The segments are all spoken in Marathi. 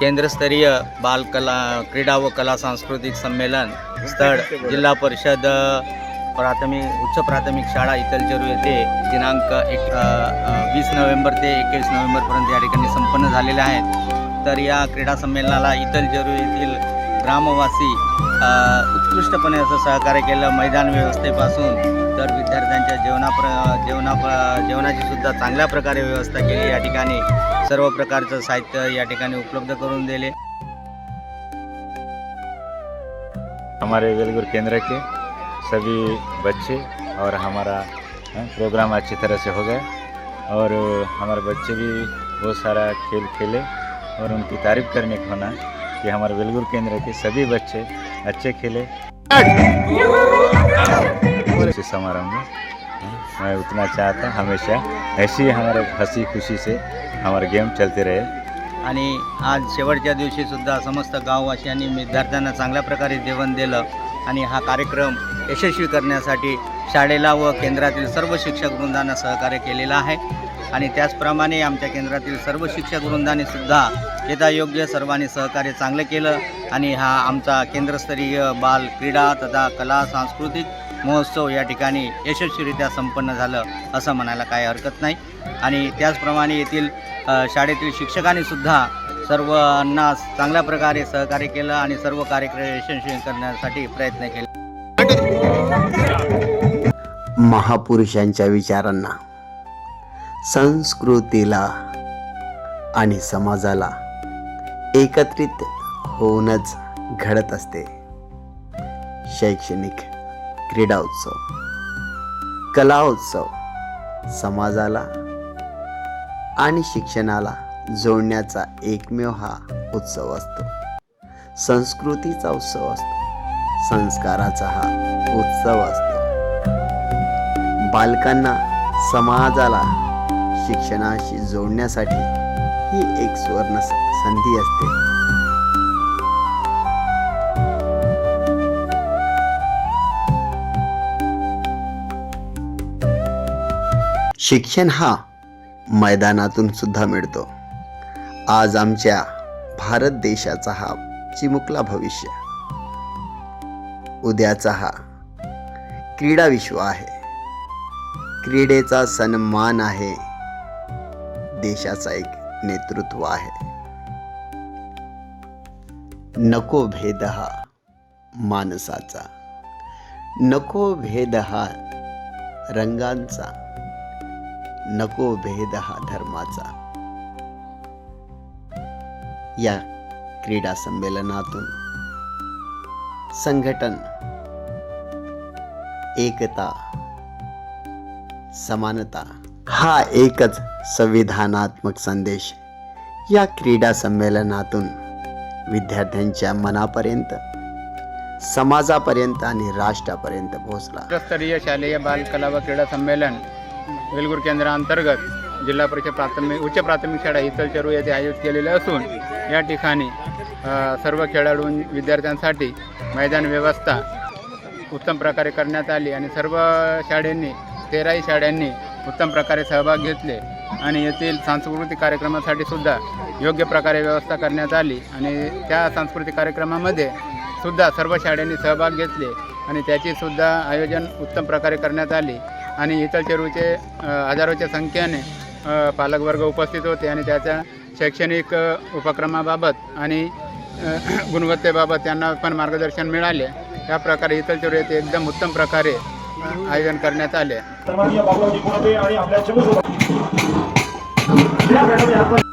केंद्रस्तरीय बालकला क्रीडा व कला सांस्कृतिक संमेलन स्थळ जिल्हा परिषद प्राथमिक उच्च प्राथमिक शाळा इतलचेरू येथे दिनांक एक वीस नोव्हेंबर ते एकवीस नोव्हेंबरपर्यंत या ठिकाणी संपन्न झालेले आहेत. तर या क्रीडा संमेलनाला इतलचेरू येथील ग्रामवासी उत्कृष्टपणे असं सहकार्य केलं मैदान व्यवस्थेपासून तर विद्यार्थ्यांच्या जेवणा प्र जेवणा जेवणाची सुद्धा चांगल्या प्रकारे व्यवस्था केली या ठिकाणी. सर्व प्रकारचं साहित्य या ठिकाणी उपलब्ध करून दिले. हमारे वेलगुर केंद्र के सभी बच्चे और हमारा प्रोग्राम अच्छी तरह से हो गया। और हमारे बच्चे भी बहुत सारा खेल खेले और उनकी तारीफ करने को होना कि हमारे वेलगुर केंद्र के सभी बच्चे अच्छे खेले। इस समारोह में मैं उतना चाहता हमेशा ऐसे ही हमारे हंसी खुशी से हमारे गेम चलते रहे। आणि आज शेवटच्या दिवशी सुद्धा समस्त गाववासियांनी विद्यार्थ्यांना चांगल्या प्रकारे जेवण दिलं आणि हा कार्यक्रम यशस्वी करण्यासाठी शाळेला व केंद्रातील सर्व शिक्षक वृंदांना सहकार्य केलेलं आहे. आणि त्याचप्रमाणे आमच्या केंद्रातील सर्व शिक्षक वृंदाने सुद्धा योग्य सर्वांनी सहकार्य चांगलं केलं. आणि हा आमचा केंद्रस्तरीय बाल क्रीडा तथा कला सांस्कृतिक महोत्सव या ठिकाणी यशस्वीरित्या संपन्न झालं असं म्हणायला काही हरकत नाही. आणि त्याचप्रमाणे येथील शाळेतील शिक्षकांनीसुद्धा सर्वांना चांगल्या प्रकारे सहकार्य केलं आणि सर्व कार्यक्रम यशस्वी करण्यासाठी प्रयत्न केले. महापुरुषांच्या विचारांना संस्कृतीला आणि समाजाला एकत्रित होऊनच घडत असते. शैक्षणिक क्रीडा उत्सव कला उत्सव समाजाला आणि शिक्षणाला जोडण्याचा एकमेव हा उत्सव असतो. संस्कृतीचा उत्सव असतो. संस्काराचा हा उत्सव असतो. बालकांना समाजाला शिक्षणाशी जोडण्यासाठी ही एक सुवर्ण संधी असते. शिक्षण हा मैदानातून सुद्धा मिळतो. आज आमच्या भारत देशाचा हा चिमुकला भविष्य. उद्याचा हा क्रीडा विश्व आहे. क्रीडेचा सन्मान आहे. देशाचा एक नेतृत्व आहे. नको भेद हा माणसाचा. नको भेद हा रंगांचा. नको भेद हा धर्माचा. या क्रीडा संमेलनातून संघटन एकता समानता. हा एकच संविधानात्मक संदेश या क्रीडा संमेलनातून विद्यार्थ्यांच्या मनापर्यंत समाजापर्यंत आणि राष्ट्रापर्यंत पोहोचला. स्तरीय शालेय बाल कला व क्रीडा संमेलन वेलगुर केंद्रांतर्गत जिल्हा परिषद प्राथमिक उच्च प्राथमिक शाळा इतलचरू येथे आयोजित केलेले असून या ठिकाणी सर्व खेळाडू विद्यार्थ्यांसाठी मैदान व्यवस्था उत्तम प्रकारे करण्यात आली आणि सर्व शाळेंनी तेराही शाळांनी उत्तम प्रकारे सहभाग घेतले आणि येथील सांस्कृतिक कार्यक्रमासाठी सुद्धा योग्य प्रकारे व्यवस्था करण्यात आली आणि त्या सांस्कृतिक कार्यक्रमामध्ये सुद्धा सर्व शाळांनी सहभाग घेतले आणि त्याची सुद्धा आयोजन उत्तम प्रकारे करण्यात आली आणि इतर चेरूचे हजारोच्या संख्येने पालकवर्ग उपस्थित होते आणि त्याच्या शैक्षणिक उपक्रमाबाबत आणि गुणवत्तेबाबत त्यांना पण मार्गदर्शन मिळाले. या प्रकारे इतर चेरू येथे एकदम उत्तम प्रकारे आयोजन करण्यात आले.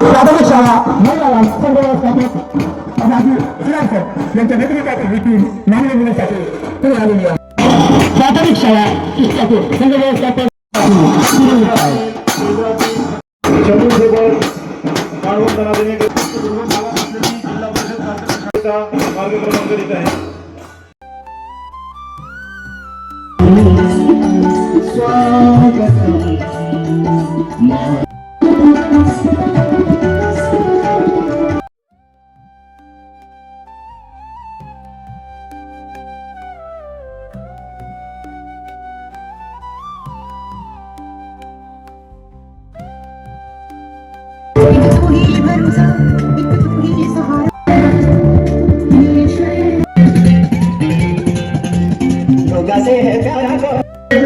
प्राथमिक शाळा संघ यांच्या नेतृत्वातील प्राथमिक शाळा शाळेचा मार्ग क्रमांक देत आहे. स्वागत Nunca se repara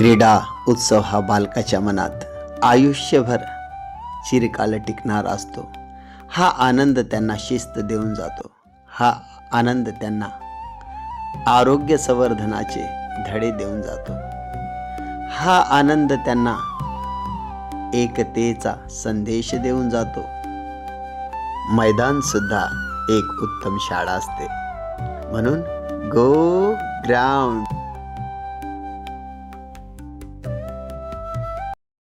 क्रीडा उत्सव हा बालकाच्या मनात आयुष्यभर चिरकाल टिकणारा असतो. हा आनंद त्यांना शिस्त देऊन जातो. हा आनंद त्यांना आरोग्य संवर्धनाचे धडे देऊन जातो. हा आनंद त्यांना एकतेचा संदेश देऊन जातो. मैदान सुद्धा एक उत्तम शाळा असते. म्हणून गो ग्राउंड